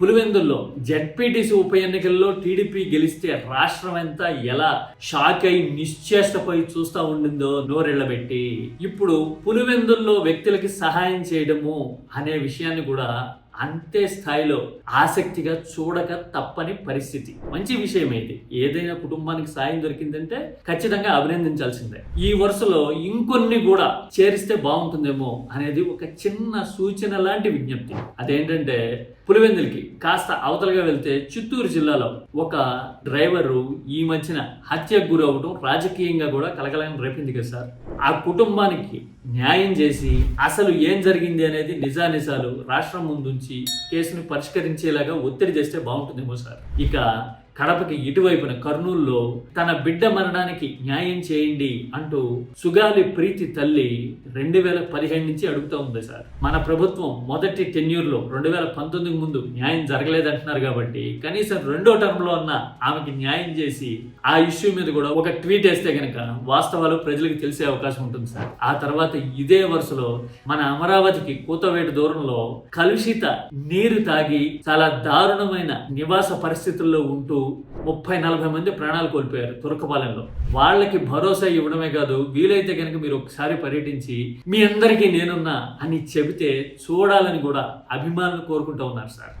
పులివెందుల్లో జెడ్పీటీసీ ఉప ఎన్నికల్లో టీడీపీ గెలిస్తే రాష్ట్రం అంతా ఎలా షాక్ అయి నిశ్చేష్టపోయి చూస్తూ ఉండిందో నోరెళ్ళబెట్టి ఇప్పుడు పులివెందుల్లో వ్యక్తులకి సహాయం చేయడము అనే విషయాన్ని కూడా అంతే స్థాయిలో ఆసక్తిగా చూడక తప్పని పరిస్థితి. మంచి విషయం అయితే ఏదైనా కుటుంబానికి సాయం దొరికిందంటే ఖచ్చితంగా అభినందించాల్సిందే. ఈ వరుసలో ఇంకొన్ని కూడా చేరిస్తే బాగుంటుందేమో అనేది ఒక చిన్న సూచన లాంటి విజ్ఞప్తి. అదేంటంటే పులివెందులకి కాస్త అవతలగా వెళ్తే చిత్తూరు జిల్లాలో ఒక డ్రైవరు ఈ మధ్యన హత్యకు గురవడం రాజకీయంగా కూడా కలకలం రేపింది కదా సార్. ఆ కుటుంబానికి న్యాయం చేసి అసలు ఏం జరిగింది అనేది నిజానిజాలు రాష్ట్రం ముందుంచి కేసును పరిష్కరించేలాగా ఒత్తిడి చేస్తే బాగుంటుందేమో సార్. ఇక కడపకి ఇటువైపున కర్నూలులో తన బిడ్డ మరణానికి న్యాయం చేయండి అంటూ సుగాలి ప్రీతి తల్లి రెండు వేల పదిహేను నుంచి అడుగుతూ ఉంది సార్. మన ప్రభుత్వం మొదటి టెన్యూర్లో రెండు వేల పంతొమ్మిది ముందు న్యాయం జరగలేదంటున్నారు కాబట్టి కనీసం రెండో టర్మ్లో ఉన్న ఆమెకి న్యాయం చేసి ఆ ఇష్యూ మీద కూడా ఒక ట్వీట్ వేస్తే కనుక వాస్తవాలు ప్రజలకు తెలిసే అవకాశం ఉంటుంది సార్. ఆ తర్వాత ఇదే వరుసలో మన అమరావతికి కూతవేటు దూరంలో కలుషిత నీరు తాగి చాలా దారుణమైన నివాస పరిస్థితుల్లో ఉంటూ ముప్పై నలభై మంది ప్రాణాలు కోల్పోయారు తురకపాలెంలో. వాళ్ళకి భరోసా ఇవ్వడమే కాదు వీలైతే కనుక మీరు ఒకసారి పర్యటించి మీ అందరికీ నేనున్నా అని చెబితే చూడాలని కూడా అభిమానులు కోరుకుంటూ ఉన్నారు సార్.